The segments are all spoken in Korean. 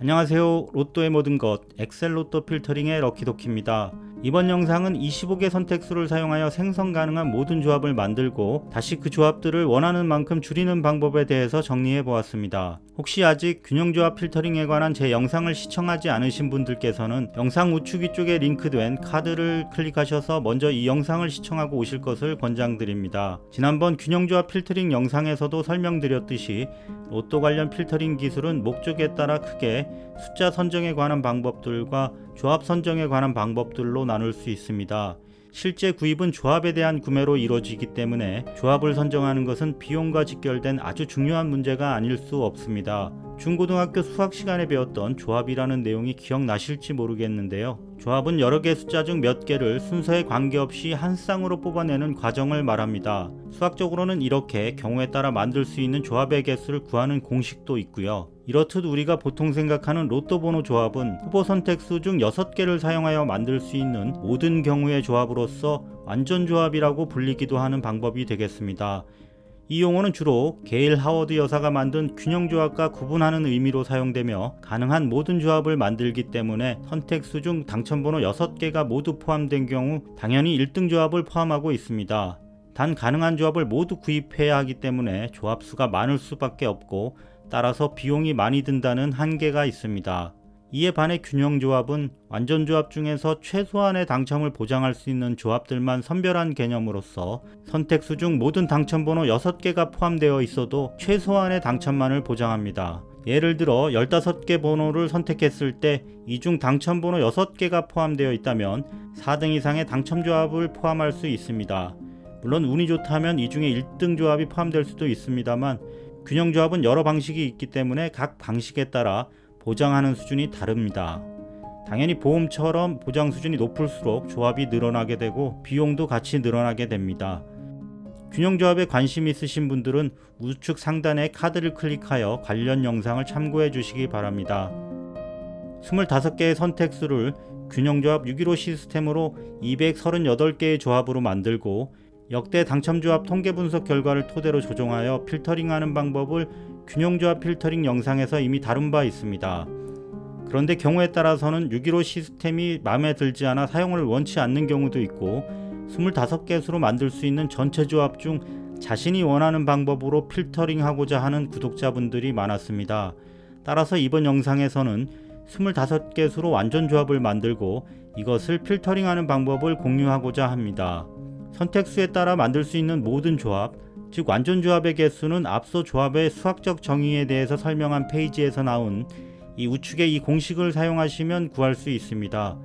안녕하세요. 로또의 모든 것 엑셀 로또 필터링의 럭키도키입니다. 이번 영상은 25개 선택수를 사용하여 생성 가능한 모든 조합을 만들고 다시 그 조합들을 원하는 만큼 줄이는 방법에 대해서 정리해 보았습니다. 혹시 아직 균형조합 필터링에 관한 제 영상을 시청하지 않으신 분들께서는 영상 우측 위쪽에 링크된 카드를 클릭하셔서 먼저 이 영상을 시청하고 오실 것을 권장드립니다. 지난번 균형조합 필터링 영상에서도 설명드렸듯이 로또 관련 필터링 기술은 목적에 따라 크게 숫자 선정에 관한 방법들과 조합 선정에 관한 방법들로 나눌 수 있습니다. 실제 구입은 조합에 대한 구매로 이루어지기 때문에 조합을 선정하는 것은 비용과 직결된 아주 중요한 문제가 아닐 수 없습니다. 중고등학교 수학 시간에 배웠던 조합이라는 내용이 기억나실지 모르겠는데요. 조합은 여러 개 숫자 중 몇 개를 순서에 관계없이 한 쌍으로 뽑아내는 과정을 말합니다. 수학적으로는 이렇게 경우에 따라 만들 수 있는 조합의 개수를 구하는 공식도 있고요. 이렇듯 우리가 보통 생각하는 로또 번호 조합은 후보 선택수 중 6개를 사용하여 만들 수 있는 모든 경우의 조합으로서 완전 조합이라고 불리기도 하는 방법이 되겠습니다. 이 용어는 주로 게일 하워드 여사가 만든 균형 조합과 구분하는 의미로 사용되며 가능한 모든 조합을 만들기 때문에 선택수 중 당첨번호 6개가 모두 포함된 경우 당연히 1등 조합을 포함하고 있습니다. 단 가능한 조합을 모두 구입해야 하기 때문에 조합 수가 많을 수밖에 없고 따라서 비용이 많이 든다는 한계가 있습니다. 이에 반해 균형 조합은 완전 조합 중에서 최소한의 당첨을 보장할 수 있는 조합들만 선별한 개념으로서 선택수 중 모든 당첨번호 6개가 포함되어 있어도 최소한의 당첨만을 보장합니다. 예를 들어 15개 번호를 선택했을 때 이 중 당첨번호 6개가 포함되어 있다면 4등 이상의 당첨 조합을 포함할 수 있습니다. 물론 운이 좋다면 이 중에 1등 조합이 포함될 수도 있습니다만 균형 조합은 여러 방식이 있기 때문에 각 방식에 따라 보장하는 수준이 다릅니다. 당연히 보험처럼 보장 수준이 높을수록 조합이 늘어나게 되고 비용도 같이 늘어나게 됩니다. 균형 조합에 관심 있으신 분들은 우측 상단에 카드를 클릭하여 관련 영상을 참고해 주시기 바랍니다. 25개의 선택수를 균형 조합 615 시스템으로 238개의 조합으로 만들고 역대 당첨 조합 통계 분석 결과를 토대로 조정하여 필터링하는 방법을 균형조합 필터링 영상에서 이미 다룬 바 있습니다. 그런데 경우에 따라서는 615 시스템이 마음에 들지 않아 사용을 원치 않는 경우도 있고 25개 수로 만들 수 있는 전체 조합 중 자신이 원하는 방법으로 필터링하고자 하는 구독자분들이 많았습니다. 따라서 이번 영상에서는 25개 수로 완전 조합을 만들고 이것을 필터링하는 방법을 공유하고자 합니다. 선택수에 따라 만들 수 있는 모든 조합, 즉 완전 조합의 개수는 앞서 조합의 수학적 정의에 대해서 설명한 페이지에서 나온 이 우측의 이 공식을 사용하시면 구할 수 있습니다.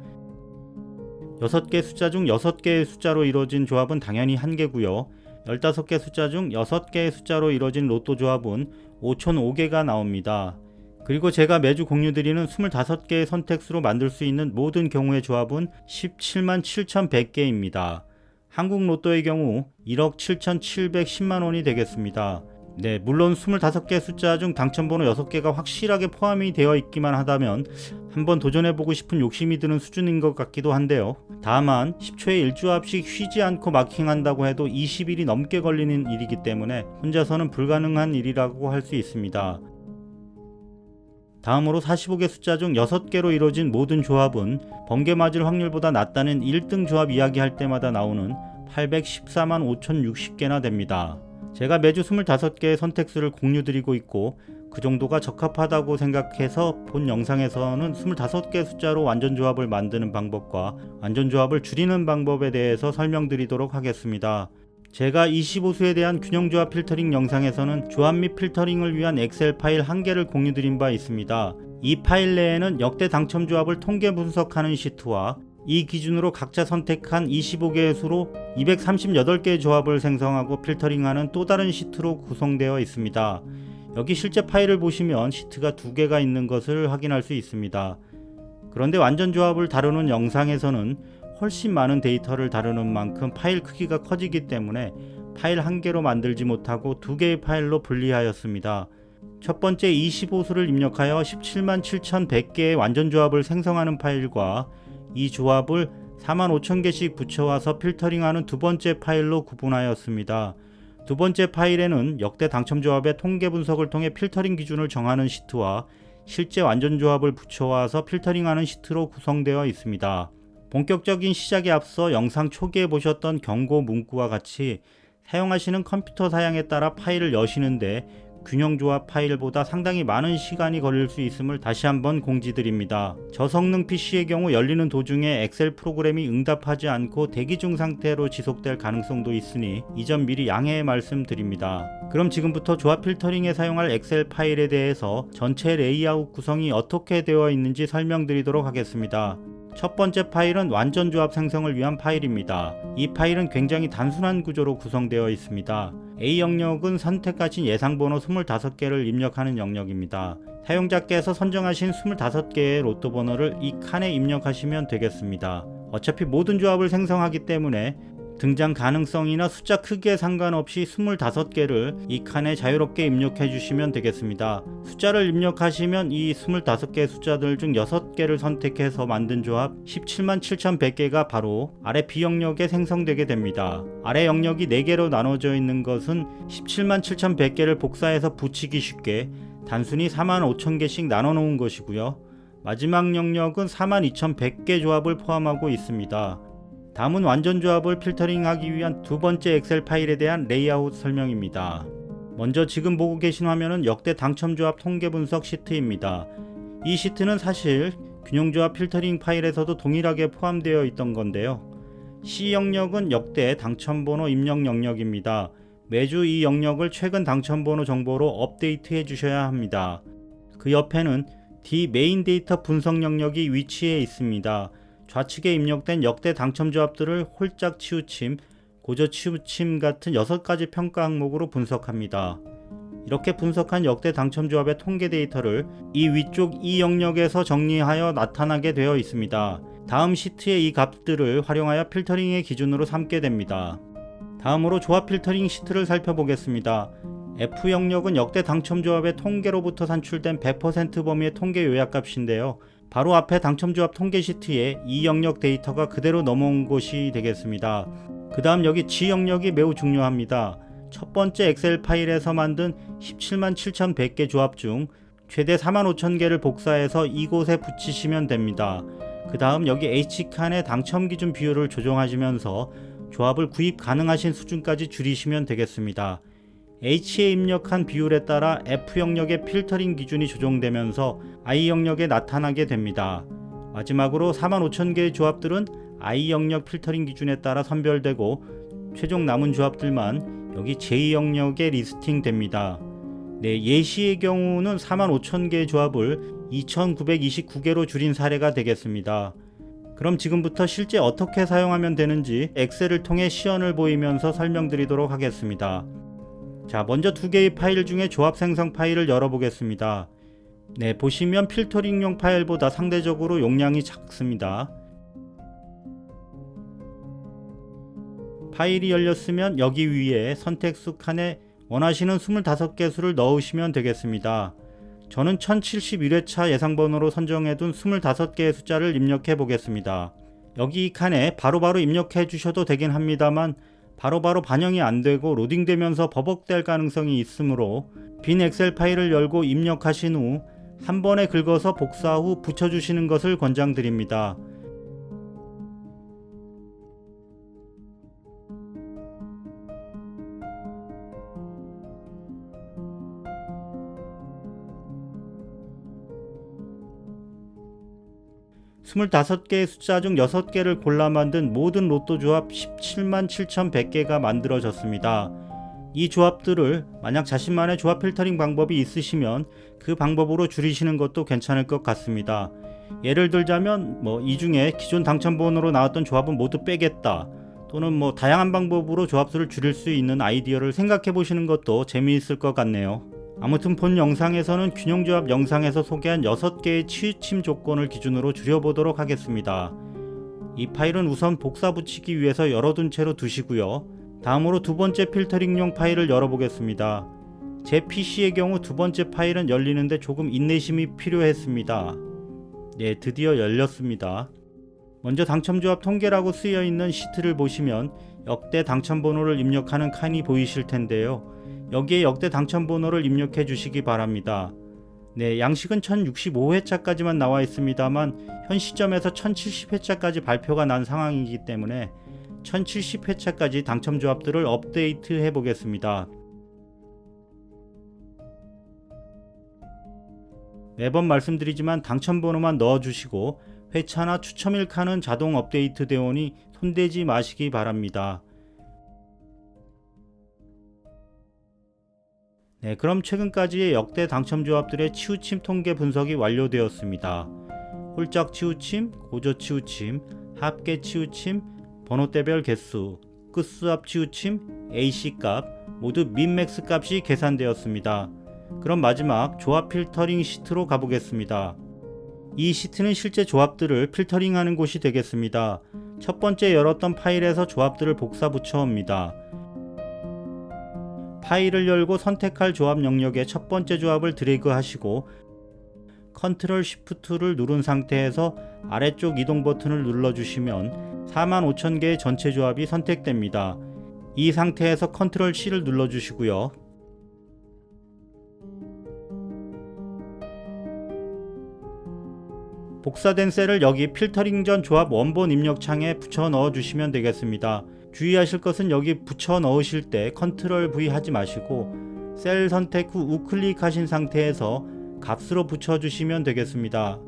6개 숫자 중 6개의 숫자로 이루어진 조합은 당연히 1개고요. 15개 숫자 중 6개의 숫자로 이루어진 로또 조합은 5005개가 나옵니다. 그리고 제가 매주 공유드리는 25개의 선택수로 만들 수 있는 모든 경우의 조합은 17만 7,100개입니다. 한국 로또의 경우 1억 7,710만 원이 되겠습니다. 네, 물론 25개 숫자 중 당첨번호 6개가 확실하게 포함이 되어 있기만 하다면 한번 도전해보고 싶은 욕심이 드는 수준인 것 같기도 한데요. 다만 10초에 1조합씩 쉬지 않고 마킹한다고 해도 20일이 넘게 걸리는 일이기 때문에 혼자서는 불가능한 일이라고 할 수 있습니다. 다음으로 45개 숫자 중 6개로 이루어진 모든 조합은 번개 맞을 확률보다 낮다는 1등 조합 이야기할 때마다 나오는 814만 5060개나 됩니다. 제가 매주 25개의 선택수를 공유드리고 있고 그 정도가 적합하다고 생각해서 본 영상에서는 25개 숫자로 완전 조합을 만드는 방법과 완전 조합을 줄이는 방법에 대해서 설명드리도록 하겠습니다. 제가 25수에 대한 균형조합 필터링 영상에서는 조합 및 필터링을 위한 엑셀 파일 한 개를 공유드린 바 있습니다. 이 파일 내에는 역대 당첨 조합을 통계 분석하는 시트와 이 기준으로 각자 선택한 25개의 수로 238개의 조합을 생성하고 필터링하는 또 다른 시트로 구성되어 있습니다. 여기 실제 파일을 보시면 시트가 두 개가 있는 것을 확인할 수 있습니다. 그런데 완전 조합을 다루는 영상에서는 훨씬 많은 데이터를 다루는 만큼 파일 크기가 커지기 때문에 파일 한 개로 만들지 못하고 두 개의 파일로 분리하였습니다. 첫 번째 25수를 입력하여 17만 7,100개의 완전 조합을 생성하는 파일과 이 조합을 4만 5천 개씩 붙여와서 필터링하는 두 번째 파일로 구분하였습니다. 두 번째 파일에는 역대 당첨 조합의 통계 분석을 통해 필터링 기준을 정하는 시트와 실제 완전 조합을 붙여와서 필터링하는 시트로 구성되어 있습니다. 본격적인 시작에 앞서 영상 초기에 보셨던 경고 문구와 같이 사용하시는 컴퓨터 사양에 따라 파일을 여시는데 균형 조합 파일보다 상당히 많은 시간이 걸릴 수 있음을 다시 한번 공지드립니다. 저성능 PC의 경우 열리는 도중에 엑셀 프로그램이 응답하지 않고 대기 중 상태로 지속될 가능성도 있으니 이 점 미리 양해의 말씀드립니다. 그럼 지금부터 조합 필터링에 사용할 엑셀 파일에 대해서 전체 레이아웃 구성이 어떻게 되어 있는지 설명드리도록 하겠습니다. 첫 번째 파일은 완전 조합 생성을 위한 파일입니다. 이 파일은 굉장히 단순한 구조로 구성되어 있습니다. A 영역은 선택하신 예상 번호 25개를 입력하는 영역입니다. 사용자께서 선정하신 25개의 로또 번호를 이 칸에 입력하시면 되겠습니다. 어차피 모든 조합을 생성하기 때문에 등장 가능성이나 숫자 크기에 상관없이 25개를 이 칸에 자유롭게 입력해 주시면 되겠습니다. 숫자를 입력하시면 이 25개의 숫자들 중 6개를 선택해서 만든 조합 17만 7100개가 바로 아래 B 영역에 생성되게 됩니다. 아래 영역이 4개로 나눠져 있는 것은 17만 7100개를 복사해서 붙이기 쉽게 단순히 4만 5000개씩 나눠 놓은 것이고요. 마지막 영역은 4만 2100개 조합을 포함하고 있습니다. 다음은 완전 조합을 필터링하기 위한 두 번째 엑셀 파일에 대한 레이아웃 설명입니다. 먼저 지금 보고 계신 화면은 역대 당첨 조합 통계 분석 시트입니다. 이 시트는 사실 균형 조합 필터링 파일에서도 동일하게 포함되어 있던 건데요. C 영역은 역대 당첨 번호 입력 영역입니다. 매주 이 영역을 최근 당첨 번호 정보로 업데이트해 주셔야 합니다. 그 옆에는 D 메인 데이터 분석 영역이 위치해 있습니다. 좌측에 입력된 역대 당첨 조합들을 홀짝 치우침, 고저 치우침 같은 6가지 평가 항목으로 분석합니다. 이렇게 분석한 역대 당첨 조합의 통계 데이터를 이 위쪽 이 영역에서 정리하여 나타나게 되어 있습니다. 다음 시트의 이 값들을 활용하여 필터링의 기준으로 삼게 됩니다. 다음으로 조합 필터링 시트를 살펴보겠습니다. F 영역은 역대 당첨 조합의 통계로부터 산출된 100% 범위의 통계 요약값인데요. 바로 앞에 당첨조합 통계 시트에 이 영역 데이터가 그대로 넘어온 곳이 되겠습니다. 그 다음 여기 G 영역이 매우 중요합니다. 첫 번째 엑셀 파일에서 만든 17만 7,100개 조합 중 최대 4만 5천 개를 복사해서 이곳에 붙이시면 됩니다. 그 다음 여기 H칸의 당첨 기준 비율을 조정하시면서 조합을 구입 가능하신 수준까지 줄이시면 되겠습니다. H에 입력한 비율에 따라 F 영역의 필터링 기준이 조정되면서 I 영역에 나타나게 됩니다. 마지막으로 45,000개의 조합들은 I 영역 필터링 기준에 따라 선별되고 최종 남은 조합들만 여기 J 영역에 리스팅 됩니다. 네, 예시의 경우는 45,000개의 조합을 2,929개로 줄인 사례가 되겠습니다. 그럼 지금부터 실제 어떻게 사용하면 되는지 엑셀을 통해 시연을 보이면서 설명드리도록 하겠습니다. 자, 먼저 두 개의 파일 중에 조합 생성 파일을 열어보겠습니다. 네, 보시면 필터링용 파일보다 상대적으로 용량이 작습니다. 파일이 열렸으면 여기 위에 선택수 칸에 원하시는 25개 수를 넣으시면 되겠습니다. 저는 1071회차 예상번호로 선정해둔 25개의 숫자를 입력해 보겠습니다. 여기 이 칸에 바로바로 입력해 주셔도 되긴 합니다만 바로 바로 반영이 안 되고 로딩되면서 버벅될 가능성이 있으므로 빈 엑셀 파일을 열고 입력하신 후 한 번에 긁어서 복사 후 붙여주시는 것을 권장드립니다. 스물다섯 개의 숫자 중 여섯 개를 골라 만든 모든 로또 조합 17만 7,100개가 만들어졌습니다. 이 조합들을 만약 자신만의 조합 필터링 방법이 있으시면 그 방법으로 줄이시는 것도 괜찮을 것 같습니다. 예를 들자면 뭐 이 중에 기존 당첨 번호로 나왔던 조합은 모두 빼겠다. 또는 뭐 다양한 방법으로 조합수를 줄일 수 있는 아이디어를 생각해 보시는 것도 재미있을 것 같네요. 아무튼 본 영상에서는 균형조합 영상에서 소개한 6개의 치우침 조건을 기준으로 줄여보도록 하겠습니다. 이 파일은 우선 복사 붙이기 위해서 열어둔 채로 두시고요. 다음으로 두 번째 필터링용 파일을 열어보겠습니다. 제 PC의 경우 두 번째 파일은 열리는데 조금 인내심이 필요했습니다. 네, 드디어 열렸습니다. 먼저 당첨조합 통계라고 쓰여 있는 시트를 보시면 역대 당첨 번호를 입력하는 칸이 보이실 텐데요. 여기에 역대 당첨 번호를 입력해 주시기 바랍니다. 네, 양식은 1065회차까지만 나와 있습니다만 현 시점에서 1070회차까지 발표가 난 상황이기 때문에 1070회차까지 당첨 조합들을 업데이트 해 보겠습니다. 매번 말씀드리지만 당첨 번호만 넣어 주시고 회차나 추첨일 칸은 자동 업데이트 되오니 손대지 마시기 바랍니다. 네, 그럼 최근까지의 역대 당첨 조합들의 치우침 통계 분석이 완료되었습니다. 홀짝 치우침, 고저 치우침, 합계 치우침, 번호대별 개수, 끝수합 치우침, AC 값 모두 민맥스 값이 계산되었습니다. 그럼 마지막 조합 필터링 시트로 가보겠습니다. 이 시트는 실제 조합들을 필터링하는 곳이 되겠습니다. 첫 번째 열었던 파일에서 조합들을 복사 붙여옵니다. 파일을 열고 선택할 조합 영역에 첫 번째 조합을 드래그 하시고 컨트롤 시프트를 누른 상태에서 아래쪽 이동 버튼을 눌러주시면 45,000개의 전체 조합이 선택됩니다. 이 상태에서 컨트롤 C를 눌러주시고요. 복사된 셀을 여기 필터링 전 조합 원본 입력창에 붙여 넣어 주시면 되겠습니다. 주의하실 것은 여기 붙여 넣으실 때 컨트롤 V 하지 마시고 셀 선택 후 우클릭 하신 상태에서 값으로 붙여 주시면 되겠습니다.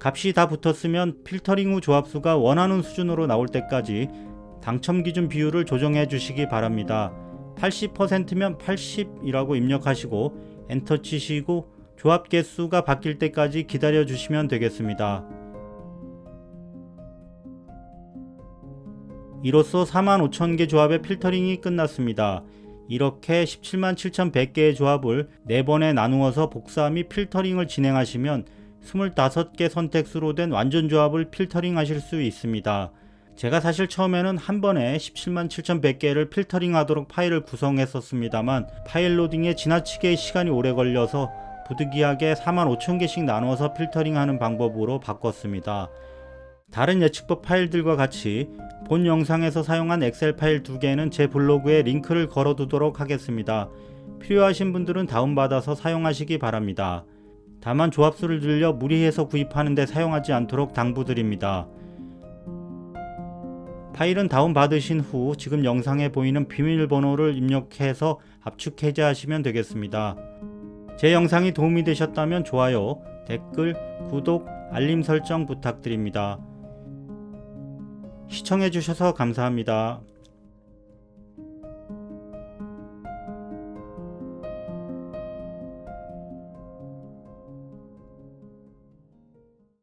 값이 다 붙었으면 필터링 후 조합수가 원하는 수준으로 나올 때까지 당첨 기준 비율을 조정해 주시기 바랍니다. 80%면 80이라고 입력하시고 엔터 치시고 조합 개수가 바뀔 때까지 기다려 주시면 되겠습니다. 이로써 45,000개 조합의 필터링이 끝났습니다. 이렇게 17만 7,100개의 조합을 4번에 나누어서 복사 및 필터링을 진행하시면 25개 선택수로 된 완전 조합을 필터링 하실 수 있습니다. 제가 사실 처음에는 한 번에 17만 7,100개를 필터링 하도록 파일을 구성했었습니다만 파일 로딩에 지나치게 시간이 오래 걸려서 부득이하게 4만 5천 개씩 나누어서 필터링하는 방법으로 바꿨습니다. 다른 예측법 파일들과 같이 본 영상에서 사용한 엑셀 파일 두 개는 제 블로그에 링크를 걸어두도록 하겠습니다. 필요하신 분들은 다운받아서 사용하시기 바랍니다. 다만 조합수를 늘려 무리해서 구입하는 데 사용하지 않도록 당부드립니다. 파일은 다운받으신 후 지금 영상에 보이는 비밀번호를 입력해서 압축 해제하시면 되겠습니다. 제 영상이 도움이 되셨다면 좋아요, 댓글, 구독, 알림 설정 부탁드립니다. 시청해주셔서 감사합니다.